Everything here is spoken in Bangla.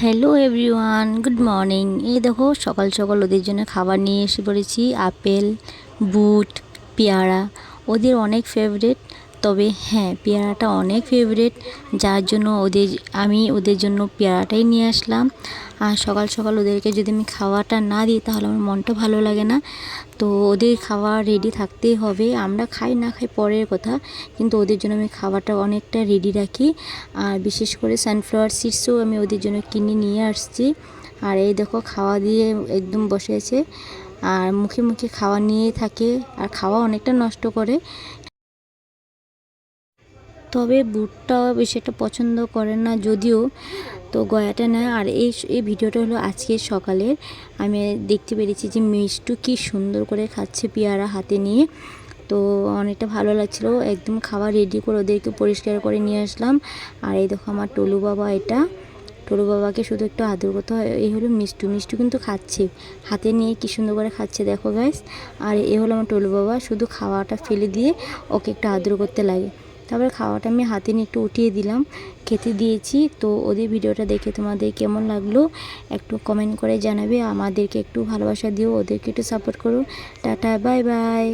হ্যালো এভরিওয়ান গুড মর্নিং এই দেখো, সকাল সকাল ওদের জন্য খাবার নিয়ে এসে পড়েছি, আপেল, বুট, পেয়ারা, ওদের অনেক ফেভারেট তবে হ্যাঁ পেয়ারাটা অনেক ফেভারেট যার জন্য ওদের, আমি ওদের জন্য পেয়ারাটাই নিয়ে আসলাম। আর সকাল সকাল ওদেরকে যদি আমি খাওয়াটা না দিই, তাহলে আমার মনটা ভালো লাগে না। তো ওদের খাওয়া রেডি থাকতেই হবে। আমরা খাই না খাই পরের কথা, কিন্তু ওদের জন্য আমি খাবারটা অনেকটা রেডি রাখি। আর বিশেষ করে সানফ্লাওয়ার সিডসও আমি ওদের জন্য কিনে নিয়ে আসছি। আর এই দেখো, খাওয়া দিয়ে একদম বসেছে। আর মুখে মুখে খাওয়া নিয়েই থাকে। আর খাওয়া অনেকটা নষ্ট করে। তবে বুটটা বেশি একটা পছন্দ করে না যদিও তো গয়াটা নেয় আর এই এই ভিডিওটা হলো আজকে সকালের। আমি দেখতে পেরেছি যে মিষ্টু কি সুন্দর করে খাচ্ছে পেয়ারা হাতে নিয়ে। তো অনেকটা ভালো লাগছিল। একদম খাবার রেডি করে ওদেরকে পরিষ্কার করে নিয়ে আসলাম। আর এই দেখো আমার টলু বাবা এটা। টলু বাবাকে শুধু একটু আদর করতে হয়। এই হলো মিষ্টু। মিষ্টু কিন্তু খাচ্ছে। হাতে নিয়ে কি সুন্দর করে খাচ্ছে, দেখো গাইস আর এ হলো আমার টলু বাবা। শুধু খাওয়াটা ফেলে দিয়ে ওকে একটু আদর করতে লাগে। তারপরে খাওয়াটা আমি হাতে নিয়ে একটু উঠিয়ে দিলাম, খেতে দিয়েছি। তো ওদের ভিডিওটা দেখে তোমাদের কেমন লাগল একটু কমেন্ট করে জানাবে। আমাদেরকে একটু ভালোবাসা দিও, ওদেরকে একটু সাপোর্ট করো। Tata bye bye